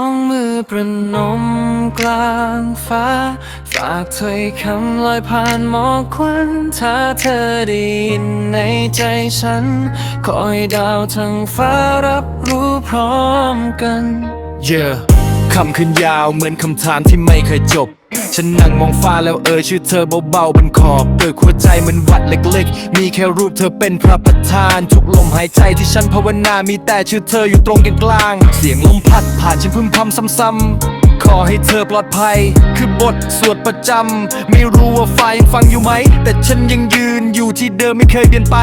องมือประนมกลางฟ้า ฝากถ้อยคำลอยผ่านหมอกควันถ้าเธอได้ยินในใจฉัน คอยดาวทั้งฟ้ารับรู้พร้อมกัน Yeah คำขึ้นยาวเหมือนคำถามที่ไม่เคยจบ ฉันนั่งมองฟ้าแล้วเออชื่อเธอเบาๆบนขอบเปิดหัวใจเหมันวัดเล็กๆ มีแค่รูปเธอเป็นพระประธาน ทุกลมหายใจที่ฉันภาวนา มีแต่ชื่อเธออยู่ตรงกลาง เสียงลมพัดผ่านฉันพึมพำซ้ำๆขอให้เธอปลอดภัย คือบทสวดประจำ ไม่รู้ว่าฟ้ายังฟังอยู่ไหม แต่ฉันยังยืนอยู่ที่เดิมไม่เคยเปลี่ยนไป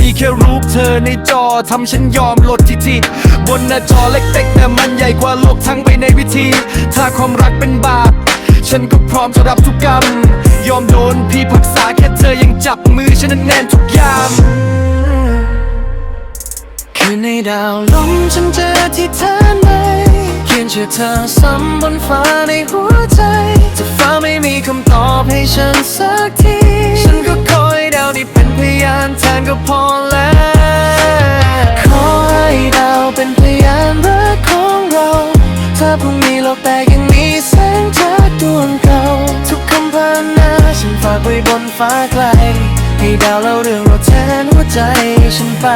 มีแค่รูปเธอในจอทำฉันยอมลดทิฐิบนหน้าจอเล็กๆแต่มันใหญ่กว่าโลกทั้งใบในวิธี ถ้าความรักเป็นบาป ฉันก็พร้อมจะรับทุกกรรม ยอมโดนพี่พักษาแค่เธอยังจับมือฉันแน่นทุกยาม คืนในดาวลมฉันเจอที่เธอไหนเขียนชื่อเธอซ้ำบนฟ้าในหัวใจแต่ฟ้าไม่มีคำตอบให้ฉันสักที ฉันฝากไว้บนฟ้าไกล ให้ดาวเล่าเรื่องเราแทนหัวใจฉันไป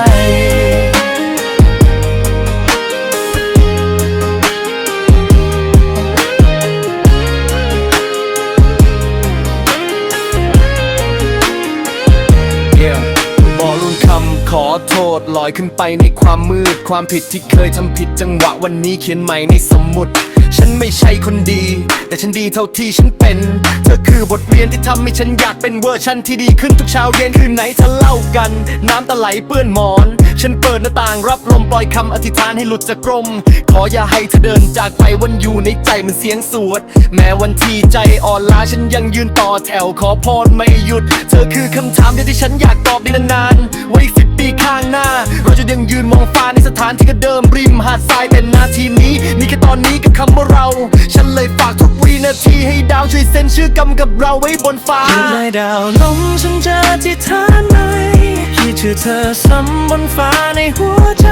yeah. บอลุนคำขอโทษลอยขึ้นไปในความมืด ความผิดที่เคยทำผิดจังหวะวันนี้เขียนใหม่ในสมุด ฉันไม่ใช่คนดี แต่ฉันดีเท่าที่ฉันเป็น เธอคือบทเรียนที่ทำให้ฉันอยากเป็นเวอร์ชันที่ดีขึ้นทุกเช้าเย็นคืนไหนเธอเล่ากัน น้ำตาไหลเปื้อนหมอน ฉันเปิดหน้าต่างรับลมปล่อยคำอธิษฐานให้หลุดจากกรม ขออย่าให้เธอเดินจากไปวันอยู่ในใจมันเสียงสวด แม้วันที่ใจอ่อนล้าฉันยังยืนต่อแถวขอพรไม่หยุด เธอคือคำถามเดียวที่ฉันอยากตอบได้นาน ยังยืนมองฟ้าในสถานที่ก็เดิมริมหาดทรายแต่นาทีนี้ นี่แค่ตอนนี้กับคำว่าเรา ฉันเลยฝากทุกวินาทีให้ดาวช่วยเซ็นชื่อกำกับเราไว้บนฟ้าคืนในดาวลมฉันเจอที่เธอไหนคิดชื่อเธอซ้ำบนฟ้าในหัวใจ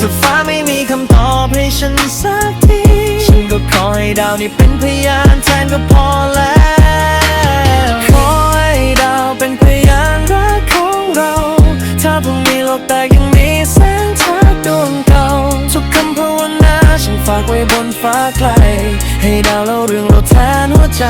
ถ้าฟ้าไม่มีคำตอบให้ฉันสักที ฉันก็ขอให้ดาวนี่เป็นพยานแทนก็พอแล้ว บนฟ้าไกล ให้ดาวเล่าเรื่องเราแทนหัวใจ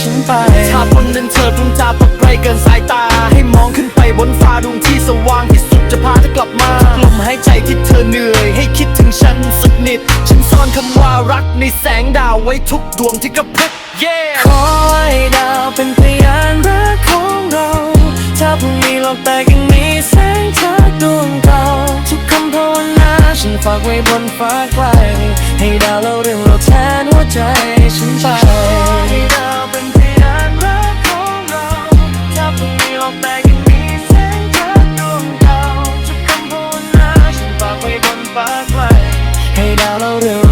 ฉันไปถ้าบนนั้นเธอเพิ่งจากไปไกลเกินสายตา ให้มองขึ้นไปบนฟ้าดวงที่สว่างที่สุดจะพาเธอกลับมาลมหายใจที่เธอเหนื่อย ให้คิดถึงฉันสักนิด ฉันซ่อนคำว่ารักในแสงดาวไว้ทุกดวงที่กระพริบ yeah ขอให้ดาวเป็นพยานรักของเรา ถ้าพรุ่งนี้โลกแตกยังมีแสงจากดวงเก่าทุกคำภาวนาฉันฝากไว้บนฟ้าไกล ให้ดาวเล่าเรื่องเราแทนหัวใจฉันไปขอให้ดาวเป็นพยานรักของเราถ้าพรุ่งนี้เราแต่กันมีแสงจากดวงดาวจุกคำพูดนะฉันฝากไว้บนฟ้าไกลให้ดาวเล่าเรื่อง